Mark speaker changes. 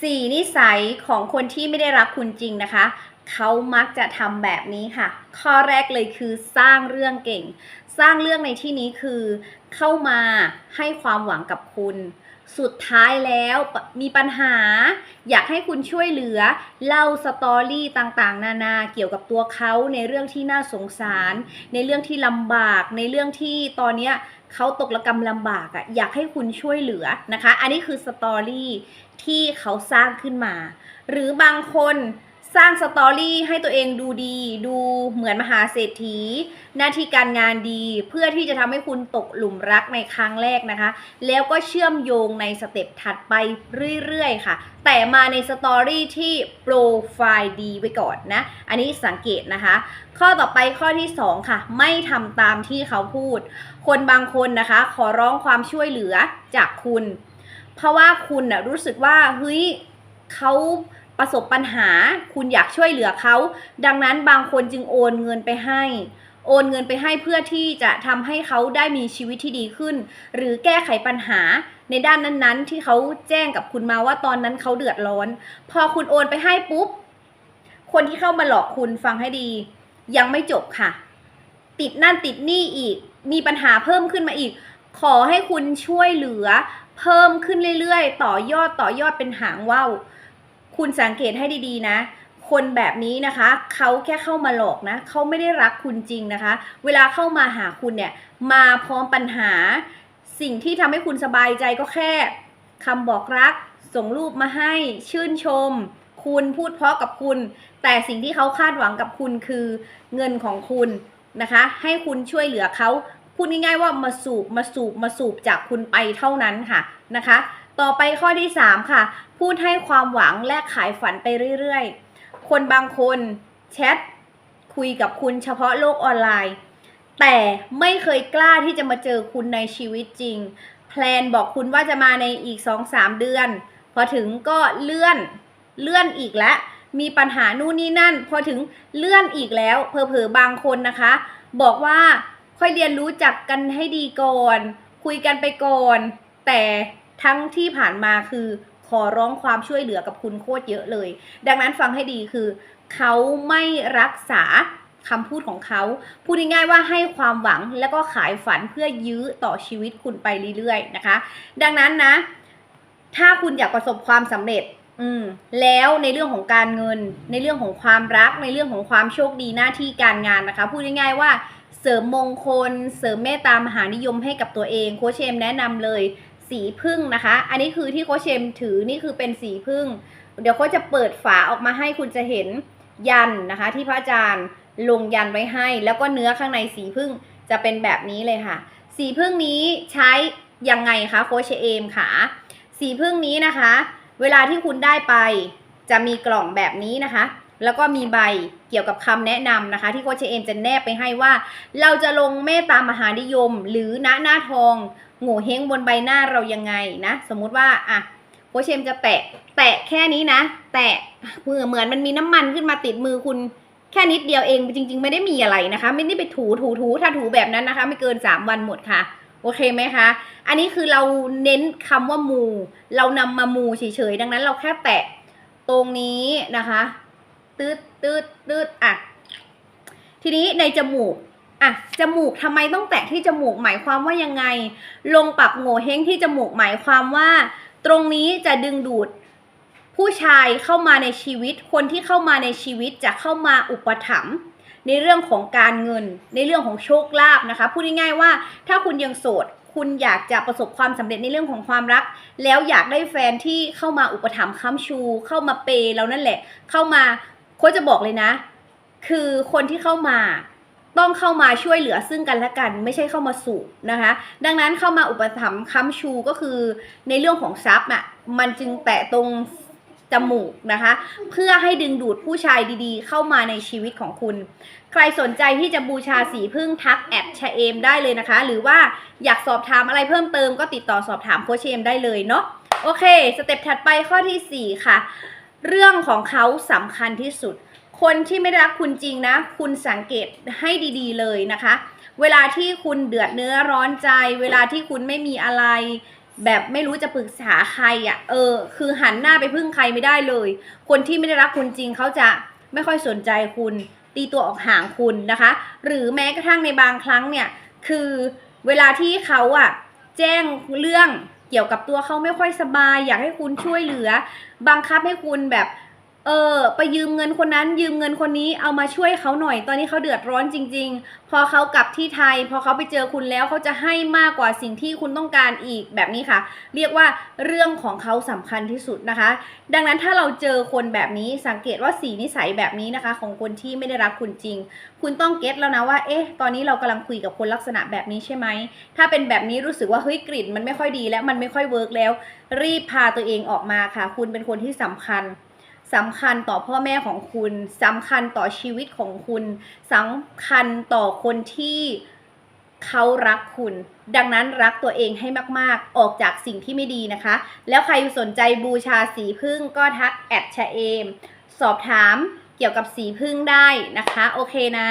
Speaker 1: สี่นิสัยของคนที่ไม่ได้รักคุณจริงนะคะ เขามักจะทำแบบนี้ค่ะ ข้อแรกเลยคือสร้างเรื่องเก่ง สร้างเรื่องในที่นี้คือ เข้ามาให้ความหวังกับคุณ สุดท้ายแล้วมีปัญหา อยากให้คุณช่วยเหลือ เล่าสตอรี่ต่างๆ นานาเกี่ยวกับตัวเขาในเรื่องที่น่าสงสาร ในเรื่องที่ลำบาก ในเรื่องที่ตอนเนี้ยเขาตกระกำลำบากอะ่ะอยากให้คุณช่วยเหลือนะคะ อันนี้คือสตอรี่ที่เขาสร้างขึ้นมา หรือบางคน สร้างสตอรี่ให้ตัวเองดูดี ดูเหมือนมหาเศรษฐี หน้าที่การงานดี เพื่อที่จะทำให้คุณตกหลุมรักในครั้งแรกนะคะ แล้วก็เชื่อมโยงในสเต็ปถัดไปเรื่อยๆ ค่ะ แต่มาในสตอรี่ที่โปรไฟล์ดีไว้ก่อนนะ อันนี้สังเกตนะคะ ข้อต่อไปข้อที่ 2 ค่ะ ไม่ทำตามที่เขาพูด คนบางคนนะคะ ขอร้องความช่วยเหลือจากคุณ เพราะว่าคุณนะรู้สึกว่าเฮ้ยเขา ประสบปัญหา คุณอยากช่วยเหลือเขา ดังนั้นบางคนจึงโอนเงินไปให้ โอนเงินไปให้เพื่อที่จะทำให้เขาได้มีชีวิตที่ดีขึ้น หรือแก้ไขปัญหาในด้านนั้นๆ ที่เขาแจ้งกับคุณมาว่าตอนนั้นเขาเดือดร้อน พอคุณโอนไปให้ปุ๊บ คนที่เข้ามาหลอกคุณฟังให้ดี ยังไม่จบค่ะ ติดนั่นติดนี่อีก มีปัญหาเพิ่มขึ้นมาอีก ขอให้คุณช่วยเหลือ เพิ่มขึ้นเรื่อยๆ ต่อยอดต่อยอดเป็นหางว่าว คุณสังเกตให้ดีๆนะ คนแบบนี้นะคะเขาแค่เข้ามาหลอกนะเขาไม่ได้รักคุณจริงนะคะ เวลาเข้ามาหาคุณเนี่ยมาพร้อมปัญหา สิ่งที่ทำให้คุณสบายใจก็แค่คำบอกรัก ส่งรูปมาให้ชื่นชม คุณพูดเพราะกับคุณ แต่สิ่งที่เขาคาดหวังกับคุณคือเงินของคุณนะคะ ให้คุณช่วยเหลือเขาพูดง่ายๆว่ามาสูบมาสูบมาสูบจากคุณไปเท่านั้นค่ะนะคะ ต่อไปข้อที่ 3 ค่ะ พูดให้ความหวังและขายฝันไปเรื่อยๆ คนบางคนแชทคุยกับคุณเฉพาะโลกออนไลน์ แต่ไม่เคยกล้าที่จะมาเจอคุณในชีวิตจริง แพลนบอกคุณว่าจะมาในอีก 2-3 เดือน พอถึงก็เลื่อนเลื่อนอีกแล้วมีปัญหานู่นนี่นั่น พอถึงเลื่อนอีกแล้วเพอเพอบางคนนะคะ บอกว่าค่อยเรียนรู้จักกันให้ดีก่อน คุยกันไปก่อน แต่ ทั้งที่ผ่านมาคือขอร้องความช่วยเหลือกับคุณโคตรเยอะเลย ดังนั้นฟังให้ดีคือ เขาไม่รักษาคำพูดของเขา พูดง่ายๆว่าให้ความหวังแล้วก็ขายฝันเพื่อยื้อต่อชีวิตคุณไปเรื่อยๆนะคะ ดังนั้นนะ ถ้าคุณอยากประสบความสำเร็จ อืม แล้วในเรื่องของการเงิน ในเรื่องของความรัก ในเรื่องของความโชคดีหน้าที่การงานนะคะ พูดง่ายๆว่าเสริมมงคล เสริมเมตตามหานิยมให้กับตัวเอง โคชเชมแนะนำเลย สีพึ่งนะคะ อันนี้คือที่โคชเชมถือนี่คือเป็นสีพึ่ง เดี๋ยวเขาจะเปิดฝาออกมาให้คุณจะเห็นยันนะคะ ที่พระอาจารย์ลงยันไว้ให้ แล้วก็เนื้อข้างในสีพึ่งจะเป็นแบบนี้เลยค่ะ สีพึ่งนี้ใช้ยังไงคะโคชเอมค่ะ สีพึ่งนี้นะคะ เวลาที่คุณได้ไปจะมีกล่องแบบนี้นะคะ แล้วก็มีใบเกี่ยวกับคำแนะนำนะคะ ที่โคชเอมจะแนบไปให้ว่า เราจะลงเมตตามหานิยม หรือณหน้าทอง โง่เฮงบนใบหน้าเรายังไงนะ สมมุติว่าอะโคเอมจะแตะ แตะแค่นี้นะ แตะมือเหมือนมันมีน้ำมันขึ้นมาติดมือคุณแค่นิดเดียวเองจริง ๆ ไม่ได้มีอะไรนะคะ ไม่ได้ไปถูถูถูถ้าถูแบบนั้นนะคะ ไม่เกิน 3 วันหมดค่ะ โอเคไหมคะ อันนี้คือเราเน้นคำว่ามู เรานำมามูเฉยๆดังนั้นเราแค่แตะตรงนี้นะคะตืดตืดตืดอะทีนี้ในจมูก อะจมูกทำไมต้องแตะที่จมูกหมายความว่ายังไง ลงปักโง่เฮงที่จมูกหมายความว่า ตรงนี้จะดึงดูดผู้ชายเข้ามาในชีวิต คนที่เข้ามาในชีวิตจะเข้ามาอุปถัมภ์ในเรื่องของการเงิน ในเรื่องของโชคลาภนะคะพูดง่ายๆว่าถ้าคุณยังโสด คุณอยากจะประสบความสำเร็จในเรื่องของความรัก แล้วอยากได้แฟนที่เข้ามาอุปถัมภ์ค้ำชู เข้ามาเปย์เรานั่นแหละ เข้ามาโค้ชจะบอกเลยนะ คือคนที่เข้ามา ต้องเข้ามาช่วยเหลือซึ่งกันและกัน ไม่ใช่เข้ามาสูบนะคะ ดังนั้นเข้ามาอุปถัมภ์ค้ำชูก็คือในเรื่องของทรัพย์อะมันจึงแตะตรงจมูกนะคะ เพื่อให้ดึงดูดผู้ชายดีๆ เข้ามาในชีวิตของคุณ ใครสนใจที่จะบูชาสีพึ่งทักแอดชะเอมได้เลยนะคะ หรือว่าอยากสอบถามอะไรเพิ่มเติมก็ติดต่อสอบถามโคชเอมได้เลยเนาะโอเค สเต็ปถัดไปข้อทีสี่4 ค่ะ เรื่องของเขาสำคัญที่สุด คนที่ไม่รักคุณจริงนะ คุณสังเกตให้ดีๆเลยนะคะ เวลาที่คุณเดือดเนื้อร้อนใจ เวลาที่คุณไม่มีอะไร แบบไม่รู้จะปรึกษาใครอะ่ะ เออ คือหันหน้าไปพึ่งใครไม่ได้เลย คนที่ไม่ได้รักคุณจริงเขาจะไม่ค่อยสนใจคุณ ตีตัวออกห่างคุณนะคะ หรือแม้กระทั่งในบางครั้งเนี่ย คือเวลาที่เขาอะแจ้งเรื่องเกี่ยวกับตัวเขาไม่ค่อยสบาย อยากให้คุณช่วยเหลือ บังคับให้คุณแบบ เออไปยืมเงินคนนั้นยืมเงินคนนี้เอามาช่วยเขาหน่อย ตอนนี้เขาเดือดร้อนจริง ๆ พอเขากลับที่ไทย พอเขาไปเจอคุณแล้วเขาจะให้มากกว่าสิ่งที่คุณต้องการอีกแบบนี้ค่ะ เรียกว่าเรื่องของเขาสำคัญที่สุดนะคะ ดังนั้นถ้าเราเจอคนแบบนี้สังเกตว่าสีนิสัยแบบนี้นะคะ ของคนที่ไม่ได้รักคุณจริง คุณต้องเก็ตแล้วนะว่าเอ๊ะตอนนี้เรากำลังคุยกับคนลักษณะแบบนี้ใช่ไหมถ้าเป็นแบบนี้รู้สึกว่าเฮ้ยกลิ่นมันไม่ค่อยดี แล้วมันไม่ค่อยเวิร์กแล้ว รีบพาตัวเองออกมาค่ะ คุณเป็นคนที่สำคัญ สำคัญต่อพ่อแม่ของคุณสำคัญต่อชีวิตของคุณสำคัญต่อคนที่เขารักคุณ ดังนั้นรักตัวเองให้มาก ๆ ออกจากสิ่งที่ไม่ดีนะคะ แล้วใครสนใจบูชาสีพึ่งก็ทักแอดชะเอม สอบถามเกี่ยวกับสีพึ่งได้นะคะ โอเคนะ